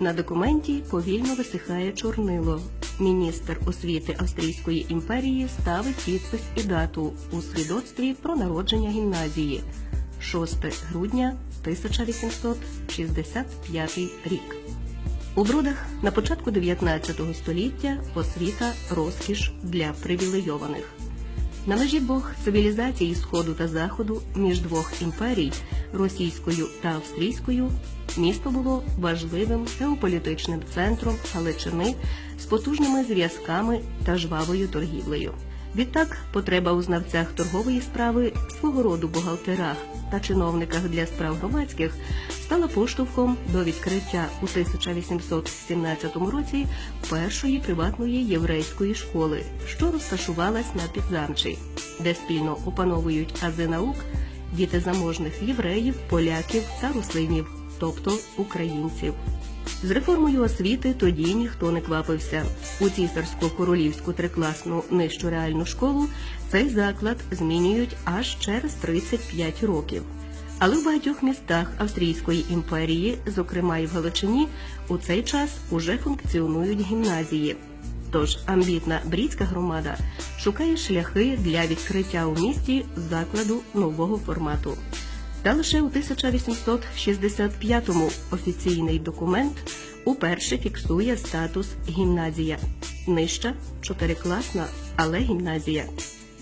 На документі повільно висихає чорнило. Міністр освіти Австрійської імперії ставить підпис і дату у свідоцтві про народження гімназії 6 грудня 1865 рік. У бродах на початку 19 століття освіта розкіш для привілейованих. На межі двох цивілізацій Сходу та Заходу між двох імперій російською та австрійською місто було важливим геополітичним центром Галичини з потужними зв'язками та жвавою торгівлею. Відтак, потреба у знавцях торгової справи, свого роду бухгалтерах та чиновниках для справ громадських стала поштовхом до відкриття у 1817 році першої приватної єврейської школи, що розташувалась на Підзамчі, де спільно опановують ази наук діти заможних євреїв, поляків та руслинів, тобто українців. З реформою освіти тоді ніхто не квапився. У цісарсько-королівську трикласну нижчу реальну школу цей заклад змінюють аж через 35 років. Але в багатьох містах Австрійської імперії, зокрема і в Галичині, у цей час уже функціонують гімназії. Тож амбітна брідська громада шукає шляхи для відкриття у місті закладу нового формату. Та лише у 1865-му офіційний документ уперше фіксує статус гімназія. Нижча чотирикласна, але гімназія.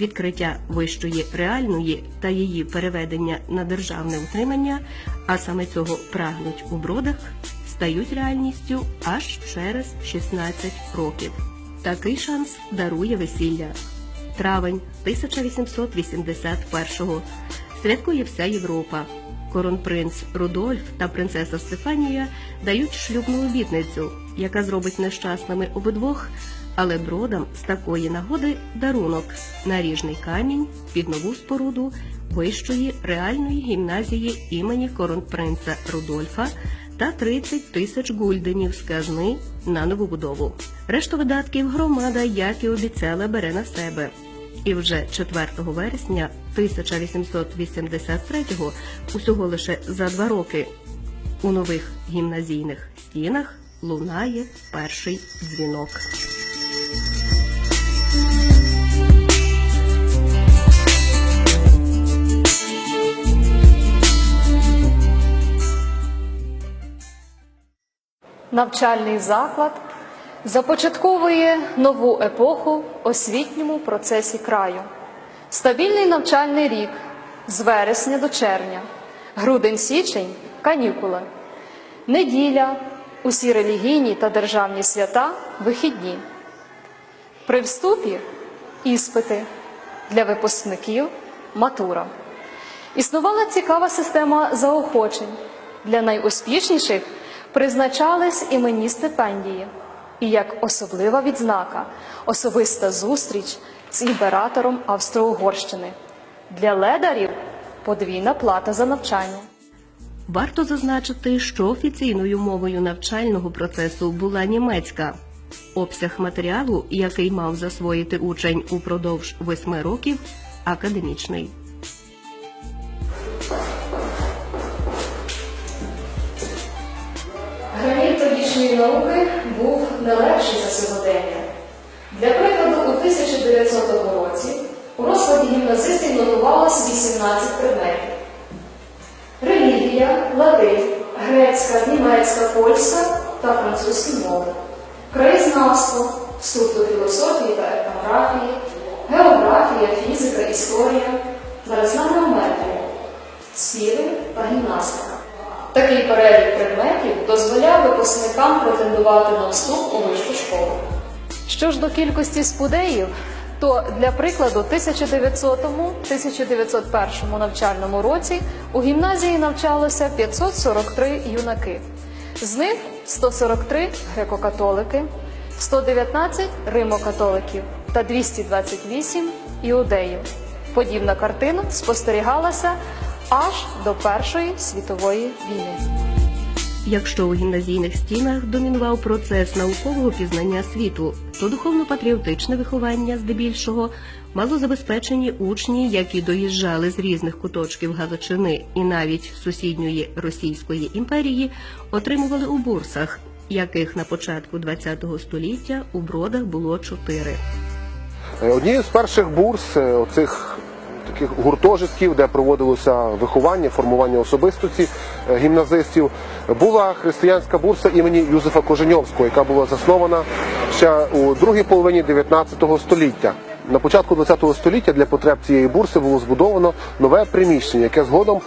Відкриття вищої реальної та її переведення на державне утримання, а саме цього прагнуть у бродах, стають реальністю аж через 16 років. Такий шанс дарує весілля. Травень 1881-го. Святкує вся Європа. Коронпринц Рудольф та принцеса Стефанія дають шлюбну обітницю, яка зробить нещасними обидвох, але бродам з такої нагоди дарунок наріжний камінь під нову споруду вищої реальної гімназії імені коронпринца Рудольфа та 30 тисяч гульденів з казни на нову будову. Решту видатків громада, як і обіцяла, бере на себе. І вже 4 вересня 1883-го, усього лише за два роки, у нових гімназійних стінах лунає перший дзвінок. Навчальний заклад започатковує нову епоху освітньому процесі краю. Стабільний навчальний рік з вересня до червня, грудень-січень канікули, неділя, усі релігійні та державні свята вихідні. При вступі іспити для випускників матура. Існувала цікава система заохочень. Для найуспішніших призначались іменні стипендії і як особлива відзнака особиста зустріч з імператором Австро-Угорщини. Для ледарів подвійна плата за навчання. Варто зазначити, що офіційною мовою навчального процесу була німецька. Обсяг матеріалу, який мав засвоїти учень упродовж восьми років, академічний. Граніт тодішньої науки не легший за сьогодення. Для прикладу, у 1900 році у розкладі гімназистів нотувалось 18 предметів. Релігія, латин, грецька, німецька, польська та французькі мови, краєзнавство, вступ до філософії та етнографії, географія, фізика, історія, нарізна геометрія, співи та гімнастика. Такий перелік предметів дозволяв випускникам претендувати на вступ у вищу школу. Що ж до кількості спудеїв, то для прикладу, у 1900-1901 навчальному році у гімназії навчалося 543 юнаки. З них 143 греко-католики, 119 римокатоликів та 228 іудеїв. Подібна картина спостерігалася аж до Першої світової війни. Якщо у гімназійних стінах домінував процес наукового пізнання світу, то духовно-патріотичне виховання здебільшого мало забезпечені учні, які доїжджали з різних куточків Галичини і навіть сусідньої Російської імперії, отримували у бурсах, яких на початку ХХ століття у бродах було чотири. Е, Однією з перших бурс е, оцих таких гуртожитків, де проводилося виховання, формування особистості е, гімназистів, була християнська бурса імені Юзефа Коженьовського, яка була заснована ще у другій половині 19 століття. На початку 20 століття для потреб цієї бурси було збудовано нове приміщення, яке згодом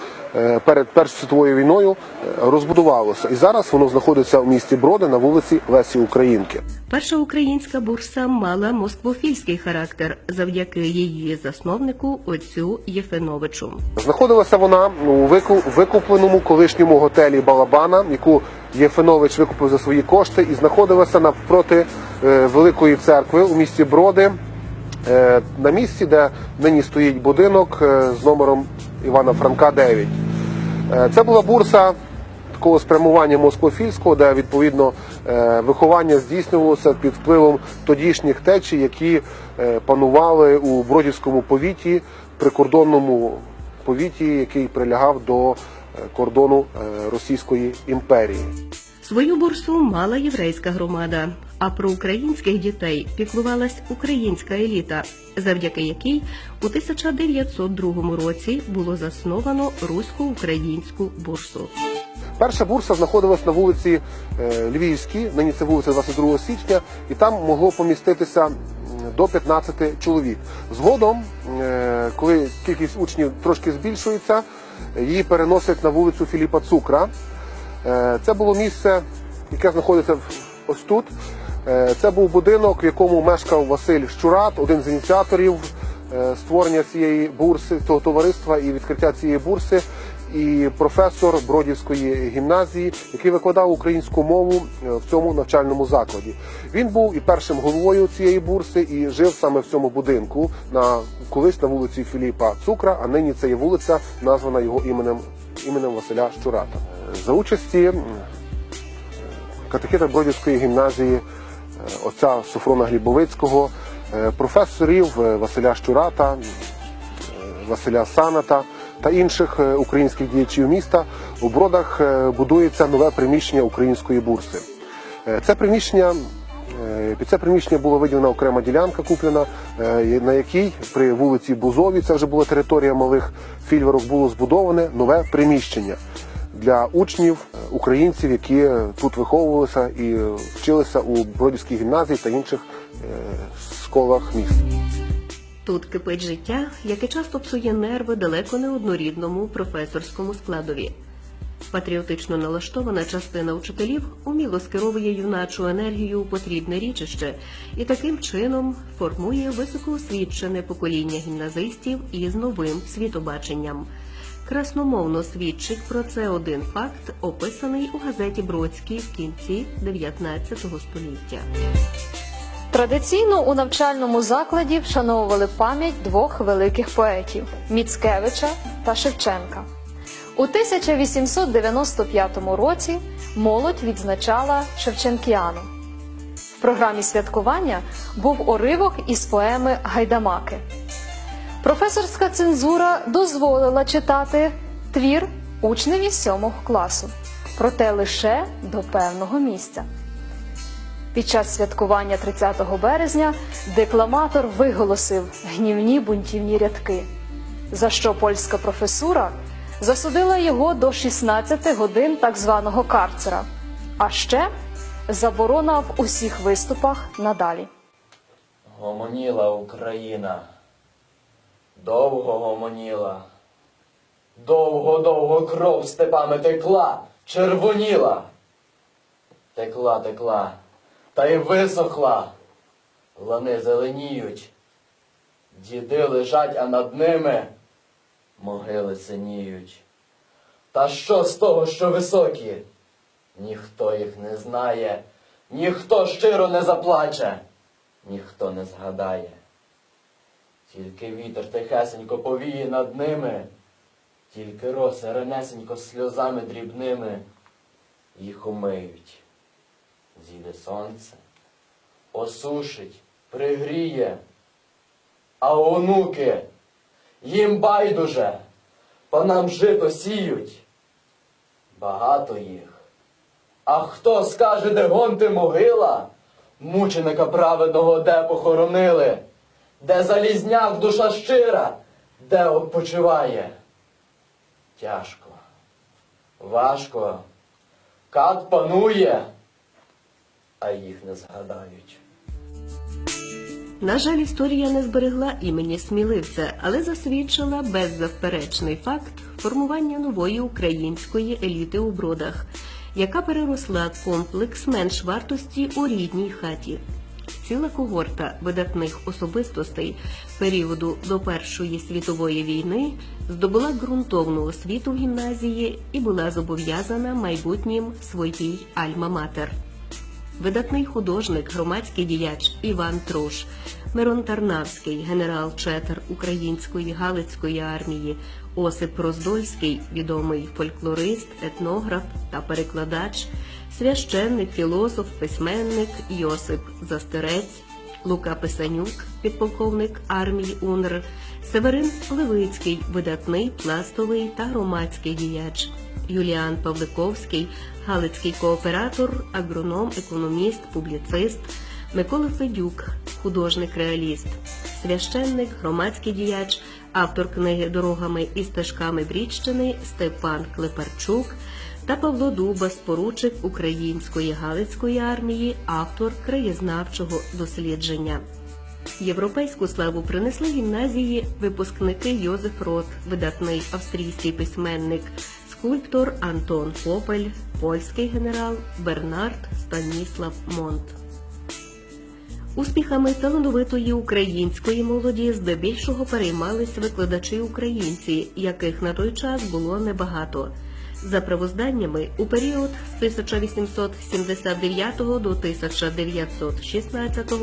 перед Першою світовою війною е, розбудувалося. І зараз воно знаходиться в місті Броди на вулиці Лесі Українки. Перша українська бурса мала москвофільський характер завдяки її засновнику отцю Єфеновичу. Знаходилася вона у вику- викупленому колишньому готелі Балабана, яку Єфенович викупив за свої кошти, і знаходилася навпроти е, великої церкви у місті Броди, е, на місці, де нині стоїть будинок е, з номером Івана Франка 9. Е, Це була бурса такого спрямування москофільського, де відповідно е, виховання здійснювалося під впливом тодішніх течій, які е, панували у Бродівському повіті, прикордонному повіті, який прилягав до е, кордону е, Російської імперії. Свою бурсу мала єврейська громада, а про українських дітей піклувалась українська еліта, завдяки якій у 1902 році було засновано русько-українську бурсу. Перша бурса знаходилась на вулиці е, Львівській, нині це вулиця 22 січня, і там могло поміститися до 15 чоловік. Згодом, е, коли кількість учнів трошки збільшується, її переносять на вулицю Філіпа Цукра. Е, Це було місце, яке знаходиться ось тут. Е, Це був будинок, в якому мешкав Василь Щурат, один з ініціаторів е, створення цієї бурси, цього товариства і відкриття цієї бурси. І професор Бродівської гімназії, який викладав українську мову е, в цьому навчальному закладі. Він був і першим головою цієї бурси і жив саме в цьому будинку на колись на вулиці Філіпа Цукра, а нині це є вулиця, названа його іменем іменем Василя Щурата. За участі м, катехита Бродівської гімназії отця Софрона Глібовицького, е, професорів е, Василя Щурата, е, Василя Саната та інших е, українських діячів міста у Бродах е, будується нове приміщення української бурси. Е, Це приміщення. е, Під це приміщення була виділена окрема ділянка, куплена, е, на якій при вулиці Бузовій, це вже була територія малих фільверок, було збудоване нове приміщення для учнів, е, українців, які е, тут виховувалися і е, вчилися у Бродівській гімназії та інших школах міста. Тут кипить життя, яке часто псує нерви далеко не однорідному професорському складові. Патріотично налаштована частина учителів уміло скеровує юначу енергію у потрібне річище і таким чином формує високоосвічене покоління гімназистів із новим світобаченням. Красномовно свідчить про це один факт, описаний у газеті Бродській в кінці 19 століття. Традиційно у навчальному закладі вшановували пам'ять двох великих поетів Міцкевича та Шевченка. У 1895 році молодь відзначала Шевченкіану. В програмі святкування був уривок із поеми Гайдамаки. Професорська цензура дозволила читати твір учневі сьомого класу, проте лише до певного місця. Під час святкування 30 березня декламатор виголосив гнівні бунтівні рядки, за що польська професура засудила його до 16 годин так званого карцера, а ще заборона в усіх виступах надалі. Гомоніла Україна. Довго гомоніла. Довго-довго кров степами текла, червоніла. Текла, текла, та й висохла. Лани зеленіють. Діди лежать, а над ними могили синіють. Та що з того, що високі? Ніхто їх не знає, ніхто щиро не заплаче, ніхто не згадає. Тільки вітер тихесенько повіє над ними, тільки роси ранесенько сльозами дрібними їх умиють. Зійде сонце, осушить, пригріє, а онуки їм байдуже, по нам жито сіють. Багато їх, А хто скаже, де гонти могила? Мученика праведного де похоронили? Де залізняк душа щира, де odpoczywає? Тяжко, важко, кат панує, а їх не згадають. На жаль, історія не зберегла імені сміливця, але засвідчила беззаперечний факт формування нової української еліти у бродах, яка переросла комплекс менш вартості у рідній хаті. Ціла когорта видатних особистостей періоду до Першої світової війни здобула ґрунтовну освіту в гімназії і була зобов'язана майбутнім своїй альма-матер. Видатний художник, громадський діяч Іван Труш, Мирон Тарнавський, генерал Четер Української Галицької армії, Осип Роздольський, відомий фольклорист, етнограф та перекладач, священник, філософ, письменник Йосип Застерець, Лука Писанюк, підполковник армії УНР, Северин Левицький, видатний пластовий та громадський діяч. Юліан Павликовський, галицький кооператор, агроном, економіст, публіцист, Микола Федюк, художник-реаліст, священник, громадський діяч, автор книги Дорогами і стежками Брідщини Степан Клепарчук та Павло Дубас, поручик Української Галицької армії, автор краєзнавчого дослідження. Європейську славу принесли гімназії випускники Йозеф Рот, видатний австрійський письменник, скульптор Антон Попель, польський генерал Бернард Станіслав Монт. Успіхами талановитої української молоді здебільшого переймались викладачі українці, яких на той час було небагато. За правозданнями, у період з 1879 до 1916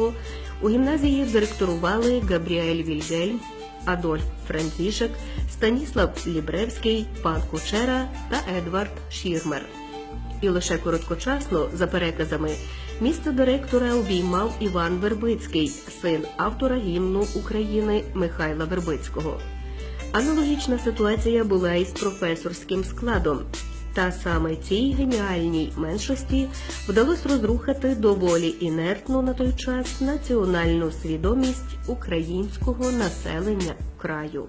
у гімназії директорували Габріель Вільгельм, Адольф Францішек, Станіслав Лібревський, пан Кучера та Едвард Шірмер. І лише короткочасно, за переказами, місце директора обіймав Іван Вербицький, син автора гімну України Михайла Вербицького. Аналогічна ситуація була і з професорським складом. Та саме цій геніальній меншості вдалося розрухати доволі інертну на той час національну свідомість українського населення краю.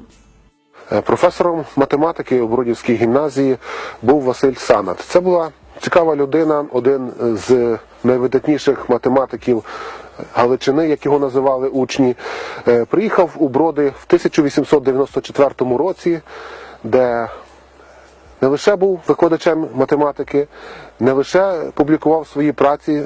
Е, Професором математики у Бродівській гімназії був Василь Санат. Це була цікава людина, один з найвидатніших математиків Галичини, як його називали учні. Е, Приїхав у Броди в 1894 році, де не лише був викладачем математики, не лише публікував свої праці, е,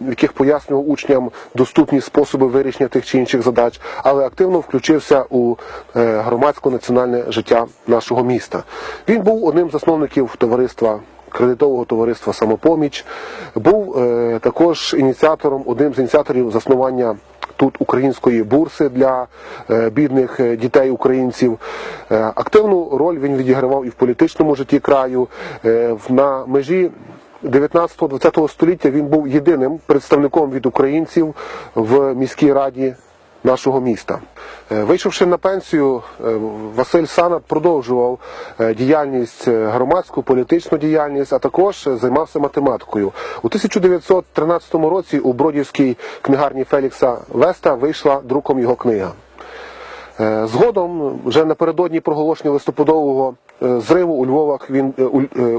в яких пояснював учням доступні способи вирішення тих чи інших задач, але активно включився у е, громадсько-національне життя нашого міста. Він був одним з засновників товариства. Кредитового товариства Самопоміч був е, також ініціатором, одним з ініціаторів заснування тут української бурси для е, бідних е, дітей українців. Е, Активну роль він відігравав і в політичному житті краю. На межі 19-20 століття він був єдиним представником від українців в міській раді нашого міста. Е, Вийшовши на пенсію, е, Василь Санат продовжував е, діяльність громадську, політичну діяльність, а також займався математикою. У 1913 році у Бродівській книгарні Фелікса Веста вийшла друком його книга. Згодом, вже напередодні проголошення листопадового зриву у Львовах він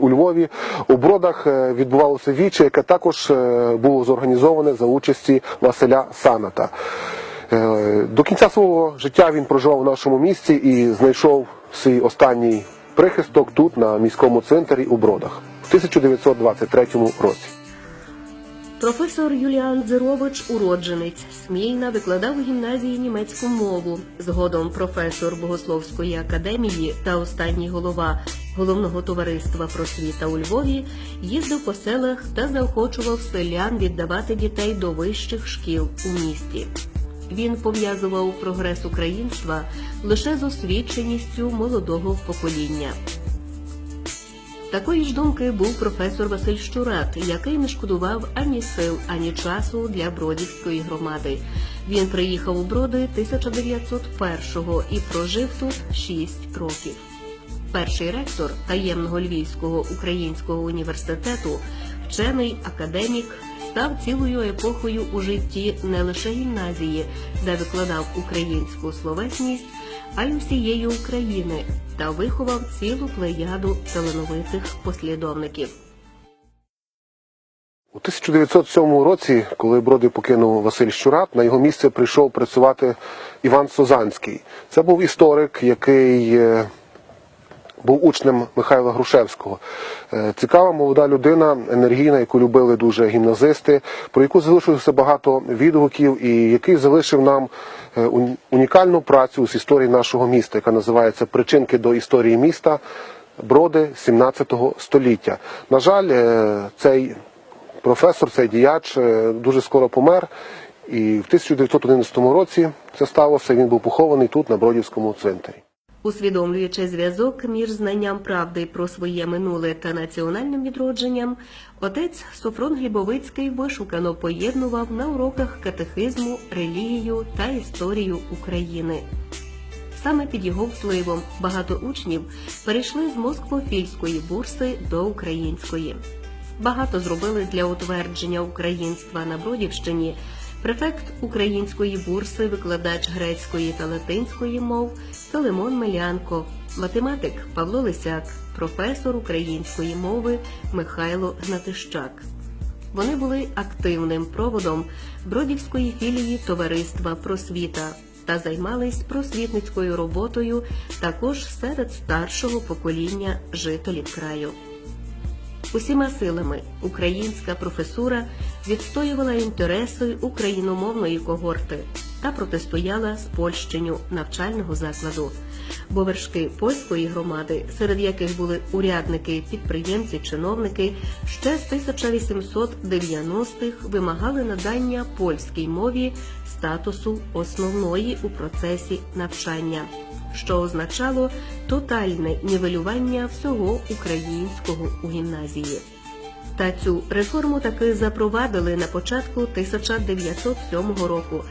у, Львові у бродах відбувалося віче, яке також було зорганізоване за участі Василя Саната. Е, До кінця свого життя він проживав у нашому місті і знайшов свій останній прихисток тут, на міському центрі у Бродах в 1923 році. Професор Юліан Зирович, уродженець Смільна, викладав у гімназії німецьку мову. Згодом професор Богословської академії та останній голова головного товариства просвіта у Львові їздив по селах та заохочував селян віддавати дітей до вищих шкіл у місті. Він пов'язував прогрес українства лише з освіченістю молодого покоління. Такої ж думки був професор Василь Щурат, який не шкодував ані сил, ані часу для Бродівської громади. Він приїхав у Броди 1901-го і прожив тут 6 років. Перший ректор таємного Львівського українського університету, вчений академік став цілою епохою у житті не лише гімназії, де викладав українську словесність, а й усієї України та виховав цілу плеяду талановитих послідовників. У 1907 році, коли Броди покинув Василь Щурат, на його місце прийшов працювати Іван Созанський. Це був історик, який е, був учнем Михайла Грушевського. Е, Цікава молода людина, енергійна, яку любили дуже гімназисти, про яку залишилося багато відгуків, і який залишив нам е, унікальну працю з історії нашого міста, яка називається Причинки до історії міста. Броди 17 століття. На жаль, е, цей професор, цей діяч дуже скоро помер. І в 1911 році це сталося. Він був похований тут, на Бродівському цвинтарі. Усвідомлюючи зв'язок між знанням правди про своє минуле та національним відродженням, отець Софрон Глібовицький вишукано поєднував на уроках катехизму, релігію та історію України. Саме під його впливом багато учнів перейшли з москвофільської бурси до української. Багато зробили для утвердження українства на Бродівщині. Префект української бурси, викладач грецької та латинської мов Филимон Мелянко, математик Павло Лисяк, професор української мови Михайло Гнатищак. Вони були активним проводом Бродівської філії Товариства Просвіта та займались просвітницькою роботою також серед старшого покоління жителів краю. Усіма силами. Українська професура відстоювала інтереси україномовної когорти та протистояла спольщенню навчального закладу, бо вершки польської громади, серед яких були урядники, підприємці, чиновники, ще з 1890-х вимагали надання польській мові статусу основної у процесі навчання що означало тотальне нівелювання всього українського у гімназії. Та цю реформу таки запровадили на початку 1907 року.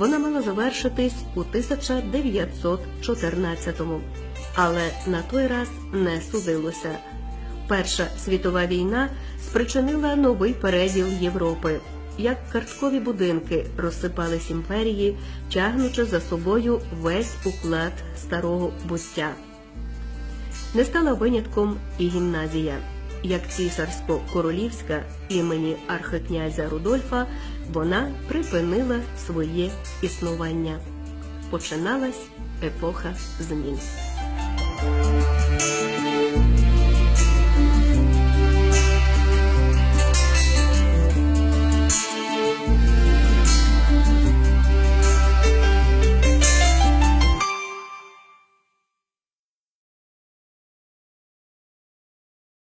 Вона мала завершитись у 1914-му. Але на той раз не судилося. Перша світова війна спричинила новий переділ Європи. Як карткові будинки розсипались імперії, тягнучи за собою весь уклад старого буття. Не стала винятком і гімназія. Як цісарсько-королівська імені архикнязя Рудольфа, вона припинила своє існування. Починалась епоха змін.